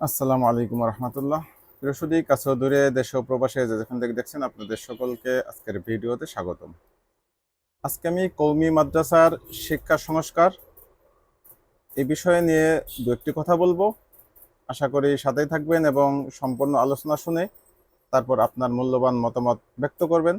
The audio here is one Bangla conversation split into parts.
আসসালামু আলাইকুম রহমতুল্লাহ। বৃহস্পতি কাছে দূরে, দেশ প্রবাসে যেখান থেকে দেখছেন আপনাদের সকলকে আজকের ভিডিওতে স্বাগতম। আজকে আমি কৌমি মাদ্রাসার শিক্ষা সংস্কার এই বিষয়ে নিয়ে দু একটি কথা বলব। আশা করি সাথেই থাকবেন এবং সম্পূর্ণ আলোচনা শুনে তারপর আপনার মূল্যবান মতামত ব্যক্ত করবেন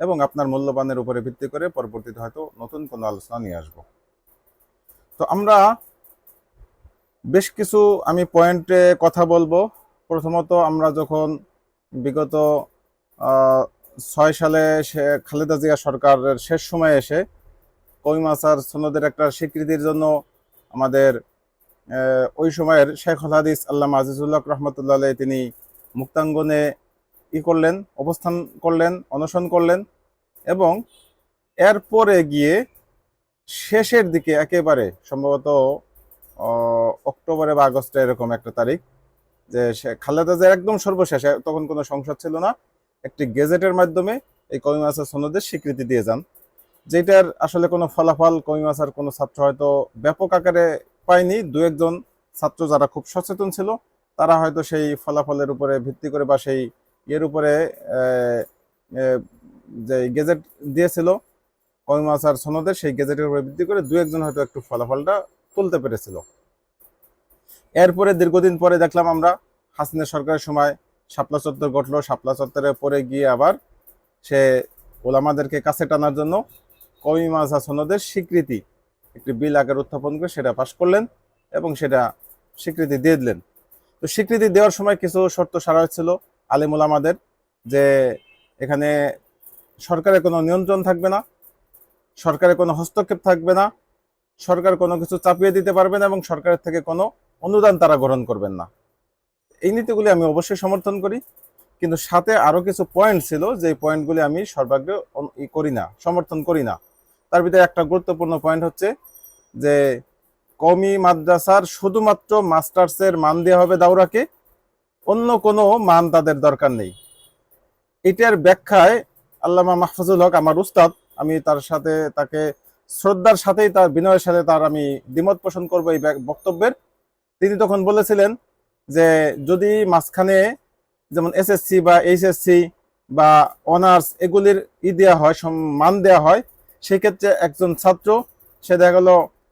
এবং আপনার মূল্যবানের উপরে ভিত্তি করে পরবর্তীতে হয়তো নতুন কোনো আলোচনা নিয়ে আসব। তো আমরা বেশ কিছু আমি পয়েন্টে কথা বলব। প্রথমত আমরা যখন বিগত ছয় সালে সে খালেদা জিয়া সরকারের শেষ সময়ে এসে কইমাসার সনদের একটা স্বীকৃতির জন্য আমাদের ওই সময়ের শেখ হাদিস আল্লাহ আজিজুল্লাহ রহমতুল্লাহ তিনি মুক্তাঙ্গনে ই করলেন, অবস্থান করলেন, অনশন করলেন এবং এরপরে গিয়ে শেষের দিকে একেবারে সম্ভবত অক্টোবরে বা আগস্টে এরকম একটা তারিখ যে খালেদা জিয়ার একদম সর্বশেষে তখন কোনো সংসদ ছিল না। একটি গেজেটের মাধ্যমে এই কমিমাসার সনদের স্বীকৃতি দিয়ে যান, যেটার আসলে কোনো ফলাফল কমিমাসার কোনো ছাত্র হয়তো ব্যাপক আকারে পায়নি। দু একজন ছাত্র যারা খুব সচেতন ছিল, তারা হয়তো সেই ফলাফলের উপরে ভিত্তি করে বা সেই ইয়ের উপরে যে গেজেট দিয়েছিল কমিমাসার সনদের, সেই গেজেটের উপরে ভিত্তি করে দু একজন হয়তো একটু ফলাফলটা তুলতে পেরেছিল। এরপরে দীর্ঘদিন পরে দেখলাম আমরা হাসিনা সরকারের সময় শাপলা চত্বর ঘটলো। শাপলা চত্বরে পরে গিয়ে আবার সে ওলামাদেরকে কাছে টানার জন্য কমি মাজা সনদের স্বীকৃতি, একটি বিল আকার উত্থাপন করে সেটা পাশ করলেন এবং সেটা স্বীকৃতি দিয়ে দিলেন। তো স্বীকৃতি দেওয়ার সময় কিছু শর্ত সারা হয়েছিল আলিম ওলামাদের যে এখানে সরকারের কোনো নিয়ন্ত্রণ থাকবে না, সরকারের কোনো হস্তক্ষেপ থাকবে না সরকার কোনো কিছু চাপিয়ে দিতে পারবে না এবং সরকারের থেকে কোনো অনুদান তারা গ্রহণ করবেন না। এই নীতিগুলি আমি অবশ্যই সমর্থন করি, কিন্তু সাথে আরও কিছু পয়েন্ট ছিল যে পয়েন্টগুলি আমি সর্বাগ্রে করি না, সমর্থন করি না। তার ভিতরে একটা গুরুত্বপূর্ণ পয়েন্ট হচ্ছে যে কমি মাদ্রাসার শুধুমাত্র মাস্টার্সের মান দেওয়া হবে দাউরাকে অন্য কোনো মান তাদের দরকার নেই। এটার ব্যাখ্যায় আল্লামা মাহফুজুল হক, আমার উস্তাদ, আমি তার সাথে তাকে শ্রদ্ধার সাথেই তার বিনয়ের সাথে তার আমি দ্বিমত পোষণ করব এই বক্তব্যের। তিনি তখন বলেছিলেন যে, যদি মাঝখানে যেমন এসএসসি বা এইচএসসি বা অনার্স এগুলির ই দেওয়া হয় মান দেওয়া হয়, সেক্ষেত্রে একজন ছাত্র, সে দেখা গেল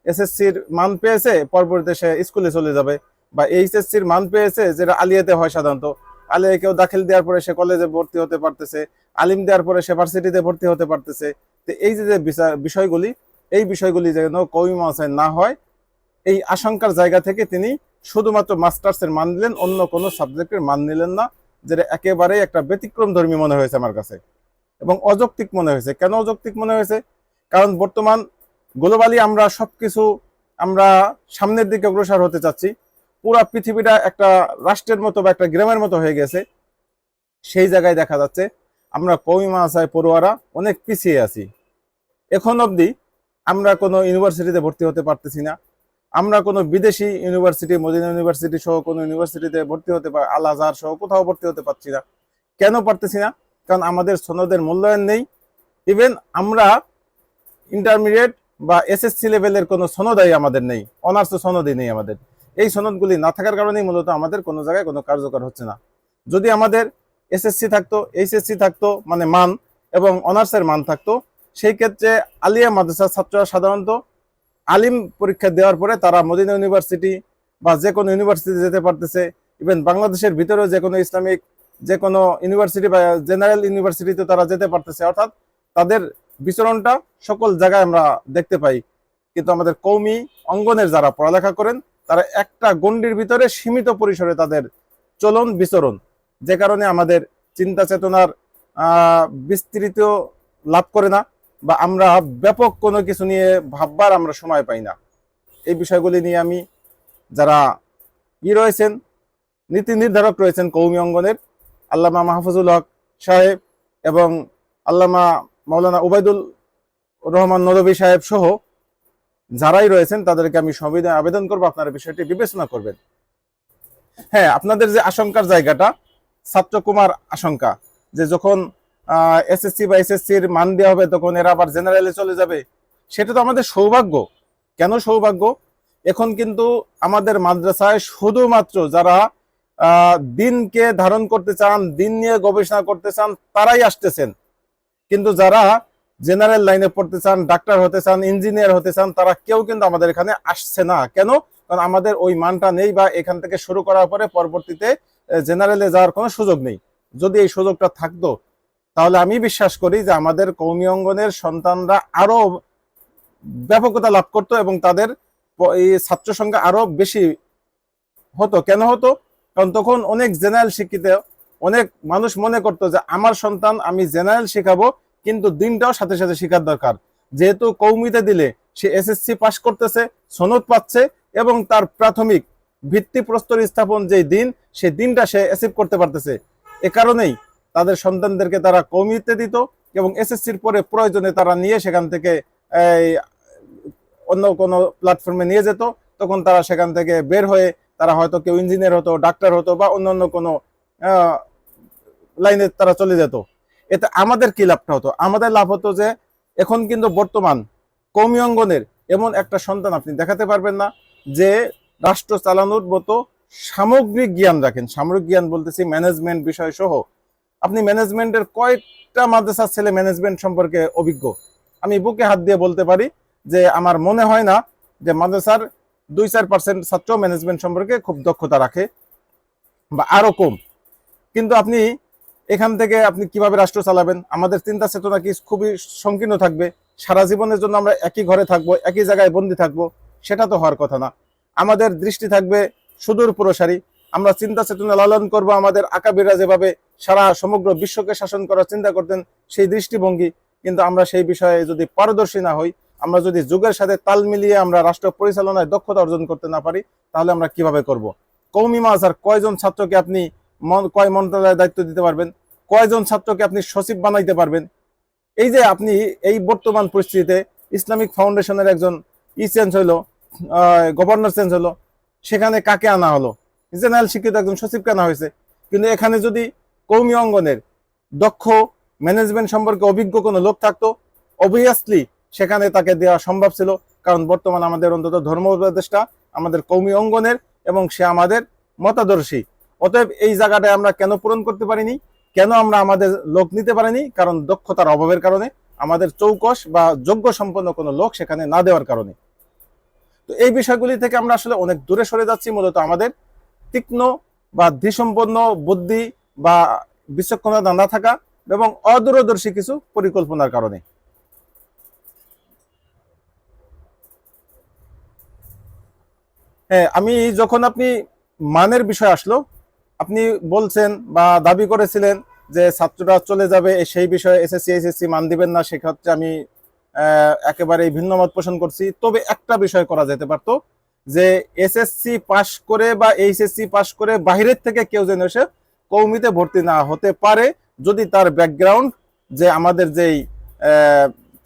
এসএসসির মান পেয়েছে, পরবর্তীতে সে স্কুলে চলে যাবে। বা এইচএসসির মান পেয়েছে, যেটা আলিয়াতে হয় সাধারণত। আলিয়া কেউ দাখিল দেওয়ার পরে সে কলেজে ভর্তি হতে পারতেছে, আলিম দেওয়ার পরে সে ভার্সিটিতে ভর্তি হতে পারতেছে। তো এই যে বিষয়- বিষয়গুলি, এই বিষয়গুলি যেন কৌমি মাসায় না হয়, এই আশঙ্কার জায়গা থেকে তিনি শুধুমাত্র মাস্টার্সের মান দিলেন অন্য কোনো সাবজেক্টের মান নিলেন না, যেটা একেবারেই একটা ব্যতিক্রম ধর্মী মনে হয়েছে আমার কাছে। এবং অযৌক্তিক মনে হয়েছে। কেন অযৌক্তিক মনে হয়েছে? কারণ বর্তমান গ্লোবালি আমরা সবকিছু আমরা সামনের দিকে অগ্রসর হতে চাচ্ছি। পুরা পৃথিবীটা একটা রাষ্ট্রের মতো বা একটা গ্রামের মতো হয়ে গেছে। সেই জায়গায় দেখা যাচ্ছে আমরা কৌমি মাসায় পড়ুয়ারা অনেক পিছিয়ে আছি। এখন অবধি আমরা কোনো ইউনিভার্সিটিতে ভর্তি হতে পারতেছি না। আমরা কোনো বিদেশি ইউনিভার্সিটি, মদিনা ইউনিভার্সিটি সহ কোনো ইউনিভার্সিটিতে ভর্তি হতে পার আল আজহার সহ কোথাও ভর্তি হতে পারছি না। কেন পারতেছি না? কারণ আমাদের সনদের মূল্যায়ন নেই। ইভেন আমরা ইন্টারমিডিয়েট বা এসএসসি লেভেলের কোনো সনদাই আমাদের নেই। অনার্স সনদই নেই আমাদের। এই সনদগুলি না থাকার কারণেই মূলত আমাদের কোনো জায়গায় কোনো কার্যকর হচ্ছে না। যদি আমাদের এসএসসি থাকতো এইচএসসি থাকতো মানে মান এবং অনার্সের মান থাকতো। সেই ক্ষেত্রে আলিয়া মাদ্রাসার ছাত্ররা সাধারণত আলিম পরীক্ষা দেওয়ার পরে তারা মদিনা ইউনিভার্সিটি বা যে কোনো ইউনিভার্সিটি যেতে পারতেছে। ইভেন বাংলাদেশের ভিতরেও যে কোনো ইসলামিক, যে কোনো ইউনিভার্সিটি বা জেনারেল ইউনিভার্সিটিতে তারা যেতে পারতেছে। অর্থাৎ তাদের বিচরণটা সকল জায়গায় আমরা দেখতে পাই। কিন্তু আমাদের কৌমি অঙ্গনের যারা পড়ালেখা করেন, তারা একটা গণ্ডির ভিতরে সীমিত পরিসরে তাদের চলন বিচরণ। যে কারণে আমাদের চিন্তা চেতনার বিস্তৃত লাভ করে না বা আমরা ব্যাপক কোনো কিছু নিয়ে ভাববার আমরা সময় পাই না। এই বিষয়গুলি নিয়ে আমি যারা ই রয়েছেন, নীতি নির্ধারক রয়েছেন কৌমি অঙ্গনের, আল্লামা মাহফুজুল হক সাহেব এবং আল্লামা মৌলানা উবাইদুল রহমান নদবী সাহেব সহ যারাই রয়েছেন, তাদেরকে আমি সংবিধান আবেদন করব, আপনারা বিষয়টি বিবেচনা করবেন। হ্যাঁ আপনাদের যে আশঙ্কার জায়গাটা ছাত্র কুমার আশঙ্কা যে যখন এসএসসি বা এসএসসির মান দেওয়া হবে তখন এরা আবার জেনারেলে চলে যাবে। সেটা তো আমাদের সৌভাগ্য। কেন সৌভাগ্য? এখন কিন্তু আমাদের মাদ্রাসায় শুধুমাত্র যারা দিনকে ধারণ করতে চান, দিন নিয়ে গবেষণা করতে চান, তারাই আসতেছেন। কিন্তু যারা জেনারেল লাইনে পড়তে চান ডাক্তার হতে চান ইঞ্জিনিয়ার হতে চান, তারা কেউ কিন্তু আমাদের এখানে আসছে না। কেন? কারণ আমাদের ওই মানটা নেই বা এখান থেকে শুরু করার পরে পরবর্তীতে জেনারেলে যাওয়ার কোনো সুযোগ নেই। যদি এই সুযোগটা থাকতো, তাহলে আমি বিশ্বাস করি যে আমাদের কৌমি অঙ্গনের সন্তানরা আরও ব্যাপকতা লাভ করতো এবং তাদের এই ছাত্র সংখ্যা আরও বেশি হতো। কেন হতো? কারণ তখন অনেক জেনারেল শিক্ষিত, অনেক মানুষ মনে করতো যে আমার সন্তান আমি জেনারেল শেখাবো, কিন্তু দিনটাও সাথে সাথে শেখার দরকার। যেহেতু কৌমিতে দিলে সে এসএসসি পাশ করতেছে, সনদ পাচ্ছে এবং তার প্রাথমিক ভিত্তি প্রস্তর স্থাপন যে দিন, সেই দিনটা সে অ্যাচিভ করতে পারতেছে। এ কারণেই তাদের সন্তানদেরকে তারা কৌমিতে দিত এবং এসএসসির পরে প্রয়োজনে তারা নিয়ে সেখান থেকে অন্য কোনো প্ল্যাটফর্মে নিয়ে যেত। তখন তারা সেখান থেকে বের হয়ে তারা হয়তো কেউ ইঞ্জিনিয়ার হতো ডাক্তার হতো বা অন্য অন্য কোনো লাইনে তারা চলে যেত। এতে আমাদের কি লাভটা হতো? আমাদের লাভ হতো যে এখন কিন্তু বর্তমান কৌমি অঙ্গনের এমন একটা সন্তান আপনি দেখাতে পারবেন না যে রাষ্ট্র চালানোর মতো সামগ্রিক জ্ঞান রাখেন। সামরিক জ্ঞান বলতেছি ম্যানেজমেন্ট বিষয় সহ। আপনি ম্যানেজমেন্টের কয়েকটা মাদ্রাসার ছেলে ম্যানেজমেন্ট সম্পর্কে অভিজ্ঞ। আমি বুকে হাত দিয়ে বলতে পারি যে আমার মনে হয় না যে মাদ্রাসার দুই চার পার্সেন্ট ছাত্র ম্যানেজমেন্ট সম্পর্কে খুব দক্ষতা রাখে বা আরও কম। কিন্তু আপনি এখান থেকে আপনি কীভাবে রাষ্ট্র চালাবেন? আমাদের চিন্তা চেতনা কি খুবই সংকীর্ণ থাকবে। সারা জীবনের জন্য আমরা একই ঘরে থাকব, একই জায়গায় বন্দি থাকব, সেটা তো হওয়ার কথা না। আমাদের দৃষ্টি থাকবে সুদূর প্রসারী। আমরা চিন্তা চেতনা লালন করব, আমাদের আকাবিরা যেভাবে সারা সমগ্র বিশ্বকে শাসন করার চিন্তা করতেন, সেই দৃষ্টিভঙ্গি। কিন্তু আমরা সেই বিষয়ে যদি পারদর্শী না হই, আমরা যদি যুগের সাথে তাল মিলিয়ে আমরা রাষ্ট্র পরিচালনায় দক্ষতা অর্জন করতে না পারি, তাহলে আমরা কীভাবে করব? কৌমি মাজার কয়জন ছাত্রকে আপনি কয় মন্ত্রণালয়ের দায়িত্ব দিতে পারবেন? কয়জন ছাত্রকে আপনি সচিব বানাইতে পারবেন? এই যে আপনি এই বর্তমান পরিস্থিতিতে ইসলামিক ফাউন্ডেশনের একজন ই চেঞ্জ হইল গভর্নর চেঞ্জ হলো, সেখানে কাকে আনা হলো? জেনারেল শিক্ষিত একজন সচিবকে আনা হয়েছে? কিন্তু এখানে যদি কৌমি অঙ্গনের দক্ষ ম্যানেজমেন্ট সম্পর্কে অভিজ্ঞ কোনো লোক থাকতো অবভিয়াসলি সেখানে তাকে দেওয়া সম্ভব ছিল, কারণ বর্তমান আমাদের অন্তত ধর্ম উপদেষ্টা আমাদের কৌমি অঙ্গনের এবং সে আমাদের মতাদর্শী। অতএব এই জায়গাটায় আমরা কেন পূরণ করতে পারিনি? কেন আমরা আমাদের লোক নিতে পারিনি? কারণ দক্ষতার অভাবের কারণে, আমাদের চৌকস বা যোগ্য সম্পন্ন কোনো লোক সেখানে না দেওয়ার কারণে। তো এই বিষয়গুলি থেকে আমরা আসলে অনেক দূরে সরে যাচ্ছি, মূলত আমাদের তীক্ষ্ণ বা ধীসম্পন্ন বুদ্ধি বা বিচক্ষণতা না থাকা এবং অদূরদর্শী কিছু পরিকল্পনার কারণে। হ্যাঁ আমি যখন আপনি মানের বিষয় আসলো, আপনি বলছেন বা দাবি করেছিলেন যে ছাত্ররা চলে যাবে, সেই বিষয়ে এসএসসি এসএসসি মান দিবেন না, সেক্ষেত্রে আমি একেবারে ভিন্ন মত পোষণ করছি। তবে একটা বিষয় করা যেতে পারতো, যে এসএসসি পাশ করে বা এইচএসসি পাশ করে বাহিরের থেকে কেউ যেন এসে কৌমিতে ভর্তি না হতে পারে, যদি তার ব্যাকগ্রাউন্ড যে আমাদের যেই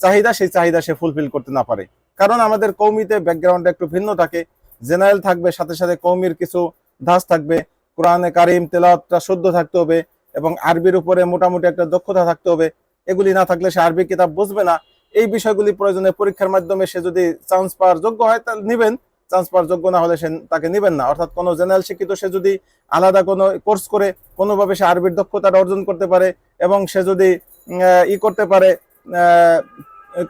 চাহিদা, সেই চাহিদা সে ফুলফিল করতে না পারে। কারণ আমাদের কৌমিতে ব্যাকগ্রাউন্ড একটু ভিন্ন থাকে। জেনারেল থাকবে, সাথে সাথে কৌমির কিছু ধাস থাকবে। কোরআনে কারিম তেলাওয়াতটা শুদ্ধ থাকতে হবে এবং আরবির উপরে মোটামুটি একটা দক্ষতা থাকতে হবে। এগুলি না থাকলে সে আরবি কিতাব বুঝবে না। এই বিষয়গুলি প্রয়োজনে পরীক্ষার মাধ্যমে সে যদি চান্স পাওয়ার যোগ্য হয়, তাহলে নিবেন। চান্স পাওয়ার যোগ্য না হলে সে তাকে নিবেন না। অর্থাৎ কোনো জেনারেল শিক্ষিত সে যদি আলাদা কোনো কোর্স করে, কোনোভাবে সে আরবির দক্ষতাটা অর্জন করতে পারে এবং সে যদি ই করতে পারে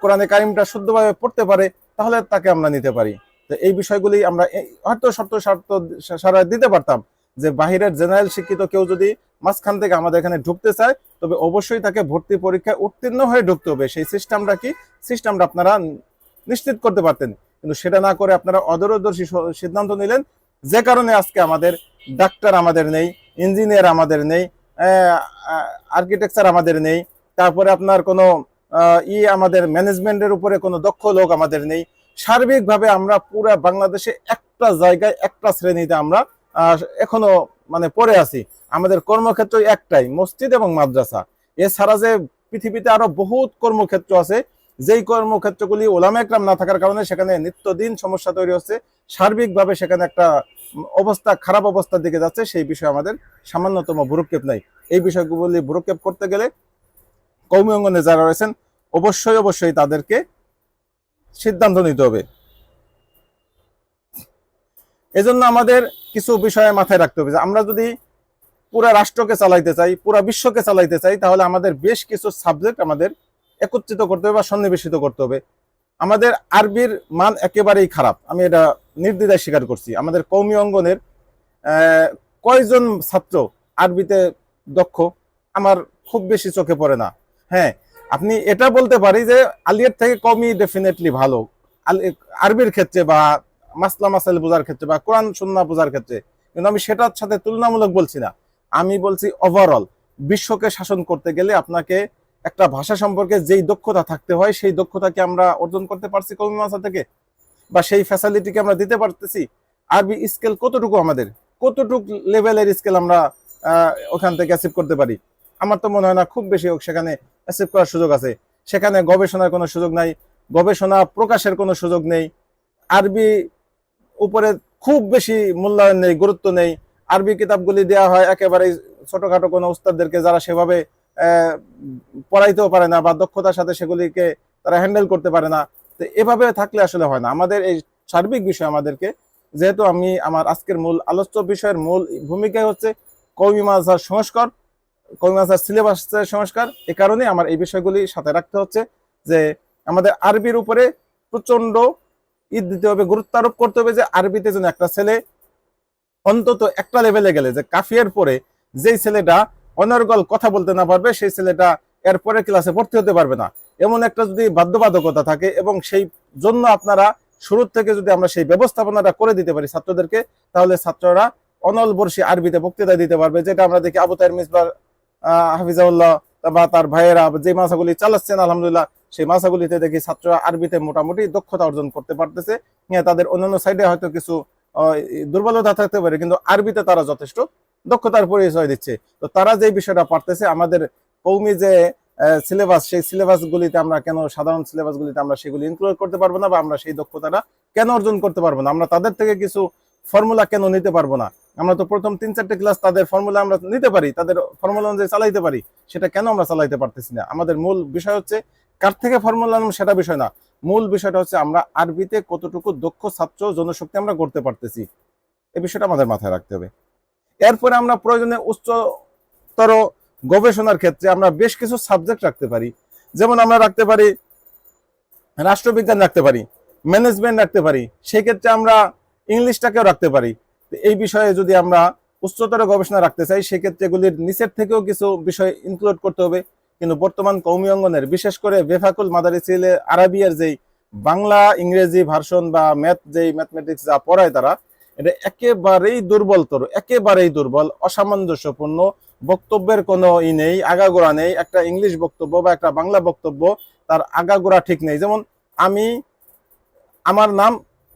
কোরআনে কারিমটা শুদ্ধভাবে পড়তে পারে, তাহলে তাকে আমরা নিতে পারি। তো এই বিষয়গুলি আমরা হয়তো শর্ত শর্ত সারা দিতে পারতাম যে বাহিরের জেনারেল শিক্ষিত কেউ যদি মাঝখান থেকে আমাদের এখানে ঢুকতে চায়, তবে অবশ্যই তাকে ভর্তি পরীক্ষায় উত্তীর্ণ হয়ে ঢুকতে হবে। সেই সিস্টেমটা কি? সিস্টেমটা আপনারা নিশ্চিত করতে পারতেন। কিন্তু সেটা না করে আপনারা অদূরদর্শী সিদ্ধান্ত নিলেন। যে কারণে আজকে আমাদের ডাক্তার আমাদের নেই ইঞ্জিনিয়ার আমাদের নেই আর্কিটেকচার আমাদের নেই, তারপরে আপনার কোনো ই আমাদের ম্যানেজমেন্টের উপরে কোনো দক্ষ লোক আমাদের নেই। সার্বিকভাবে আমরা পুরো বাংলাদেশে একটা জায়গায় একটা শ্রেণীতে আমরা এখনও মানে পড়ে আছি। আমাদের কর্মক্ষেত্র একটাই, মসজিদ এবং মাদ্রাসা। এছাড়া যে পৃথিবীতে আরও বহুত কর্মক্ষেত্র আছে, যেই কর্মক্ষেত্রগুলি ওলামা একরাম না থাকার কারণে সেখানে নিত্যদিন সমস্যা তৈরি হচ্ছে, সার্বিকভাবে সেখানে একটা অবস্থা, খারাপ অবস্থার দিকে যাচ্ছে, সেই বিষয়ে আমাদের সামান্যতম ভুরুক্ষেপ নাই। এই বিষয়গুলি ভুরুক্ষেপ করতে গেলে কৌমি অঙ্গনে যারা রয়েছেন, অবশ্যই অবশ্যই তাদেরকে সিদ্ধান্ত নিতে হবে। এজন্য আমাদের কিছু বিষয়ে মাথায় রাখতে হবে যে আমরা যদি পুরা রাষ্ট্রকে চালাইতে চাই, পুরা বিশ্বকে চালাইতে চাই, তাহলে আমাদের বেশ কিছু সাবজেক্ট আমাদের একত্রিত করতে হবে বা সন্নিবেশিত করতে হবে। আমাদের আরবির মান একেবারেই খারাপ। আমি এটা নির্দ্বিধায় স্বীকার করছি। আমাদের কৌমি অঙ্গনের কয়জন ছাত্র আরবিতে দক্ষ? আমার খুব বেশি চোখে পড়ে না। হ্যাঁ আপনি এটা বলতে পারি যে আলিয়ার থেকে কমই ডেফিনেটলি ভালো। আরবির ক্ষেত্রে বা মাসলা মাসাইল বোঝার ক্ষেত্রে বা কোরআন সুন্না বোঝার ক্ষেত্রে, কিন্তু আমি সেটার সাথে তুলনামূলক বলছি না। আমি বলছি ওভারঅল বিশ্বকে শাসন করতে গেলে আপনাকে একটা ভাষা সম্পর্কে যেই দক্ষতা থাকতে হয়, সেই দক্ষতাকে আমরা অর্জন করতে পারছি কৌমি ভাষা থেকে বা সেই ফ্যাসিলিটিকে আমরা দিতে পারতেছি। আরবি স্কেল কতটুকু আমাদের? কতটুকু লেভেলের স্কেল আমরা ওখান থেকে অ্যাচিভ করতে পারি? আমার তো মনে হয় না, খুব বেশি সেখানে অ্যাচিভ করার সুযোগ আছে। সেখানে গবেষণার কোনো সুযোগ নাই, গবেষণা প্রকাশের কোনো সুযোগ নেই। আরবি উপরে খুব বেশি মূল্যায়ন নেই, গুরুত্ব নেই। আরবি কিতাবগুলি দেওয়া হয় একেবারে ছোটখাটো কোনো উস্তাদদেরকে যারা সেভাবে পড়াইতেও পারে না বা দক্ষতার সাথে সেগুলিকে তারা হ্যান্ডেল করতে পারে না। তো এভাবে থাকলে আসলে হয় না। আমাদের এই সার্বিক বিষয় আমাদেরকে, যেহেতু আমি আমার আজকের মূল আলোচ্য বিষয়ের মূল ভূমিকা হচ্ছে কৌমি মাঝার সংস্কার, কৌমি মাঝার সিলেবাসের সংস্কার, এ কারণে আমার এই বিষয়গুলি সাথে রাখতে হচ্ছে যে আমাদের আরবির উপরে প্রচণ্ড ঈদ দিতে হবে, গুরুত্ব আরোপ করতে হবে যে আরবিতে যেন একটা ছেলে অন্তত একটা লেভেলে গেলে, যে কাফিয়ার পরে যেই ছেলেটা অনর্গল কথা বলতে না পারবে, সেই ছেলেটা এর পরের ক্লাসে ভর্তি হতে পারবে না। এমন একটা যদি বাধ্যবাধকতা থাকে এবং সেই জন্য আপনারা শুরুর থেকে যদি আমরা সেই ব্যবস্থাপনাটা করে দিতে পারি ছাত্রদেরকে, তাহলে ছাত্ররা অনল বর্ষী আরবিতে বক্তৃতা দিতে পারবে, যেটা আমরা দেখি আবু তাইর মিসবার হাফিজাউল্লাহ বা তার ভাইয়েরা যে মাসাগুলি চালাচ্ছেন, আলহামদুলিল্লাহ সেই মাসাগুলিতে দেখি ছাত্ররা আরবিতে মোটামুটি দক্ষতা অর্জন করতে পারতেছে। তাদের অন্যান্য সাইডে হয়তো কিছু দুর্বলতা থাকতে পারে, কিন্তু আরবিতে তারা যথেষ্ট দক্ষতার পরিচয় দিচ্ছে। তো তারা যে বিষয়টা পারতেছে, আমাদের কৌমি যে সিলেবাস সেই সিলেবাস গুলিতে আমরা কেন, সাধারণ সিলেবাস গুলিতে আমরা সেগুলি ইনক্লুড করতে পারব না বা আমরা সেই দক্ষতাটা কেন অর্জন করতে পারব না? আমরা তাদের থেকে কিছু ফর্মুলা কেন নিতে পারব না? আমরা তো প্রথম তিন, চারটে ক্লাস তাদের ফর্মুলা আমরা নিতে পারি, তাদের ফর্মুলা অনুযায়ী চালাইতে পারি, সেটা কেন আমরা চালাইতে পারতেছি না? আমাদের মূল বিষয় হচ্ছে কার থেকে ফর্মুলা নেব সেটা বিষয় না। মূল বিষয়টা হচ্ছে আমরা আরবিতে কতটুকু দক্ষ ছাত্র জনশক্তি আমরা করতে পারতেছি, এই বিষয়টা আমাদের মাথায় রাখতে হবে। এরপরে আমরা প্রয়োজনে উচ্চতর গবেষণার ক্ষেত্রে আমরা বেশ কিছু সাবজেক্ট রাখতে পারি। যেমন আমরা রাখতে পারি, রাষ্ট্রবিজ্ঞান রাখতে পারি ম্যানেজমেন্ট রাখতে পারি সেই ক্ষেত্রে আমরা ইংলিশটাকেও রাখতে পারি। এই বিষয়ে যদি আমরা উচ্চতর গবেষণা রাখতে চাই, সেক্ষেত্রে এগুলির নিচের থেকেও কিছু বিষয় ইনক্লুড করতে হবে। কিন্তু বর্তমান কৌমি অঙ্গনের, বিশেষ করে বেফাকুল মাদারিসিলে আরাবিয়ার যেই বাংলা ইংরেজি ভার্সন বা ম্যাথ যেই ম্যাথমেটিক্স যা পড়ায় তারা, এটা একেবারেই দুর্বলতর একেবারেই দুর্বল, অসামঞ্জস্যপূর্ণ, বক্তব্যের কোনো ই নেই, আগাগোড়া নেই, একটা ইংলিশ বক্তব্য বা একটা বাংলা বক্তব্য তার আগাগোড়া ঠিক নেই। যেমন আমি, আমার নাম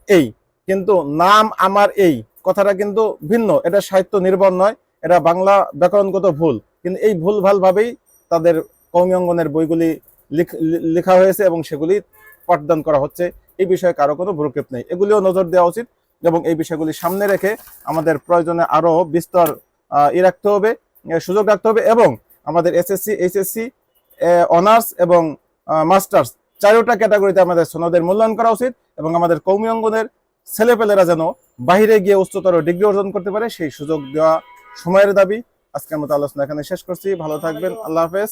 এই, কিন্তু নাম আমার এই, কথাটা কিন্তু ভিন্ন, এটা সাহিত্য নির্ভর নয়, এটা বাংলা ব্যাকরণগত ভুল, কিন্তু এই ভুল ভালভাবেই তাদের কৌমি অঙ্গনের বইগুলি লিখ- হয়েছে এবং সেগুলি পাঠদান করা হচ্ছে। এই বিষয়ে কারও কোনো ভ্রুক্ষেপ নেই। এগুলিও নজর দেওয়া উচিত এবং এই বিষয়গুলি সামনে রেখে আমাদের প্রয়োজনে আরও বিস্তর ই রাখতে হবে সুযোগ রাখতে হবে এবং আমাদের এসএসসি, এইচএসসি অনার্স এবং মাস্টার্স চারোটা ক্যাটাগরিতে আমাদের সনদের মূল্যায়ন করা উচিত এবং আমাদের কৌমি অঙ্গনের ছেলেপেলেরা যেন বাইরে গিয়ে উচ্চতর ডিগ্রি অর্জন করতে পারে, সেই সুযোগ দেওয়া সময়ের দাবি। আজকের মতো আলোচনা এখানে শেষ করছি। ভালো থাকবেন। আল্লাহ হাফেজ।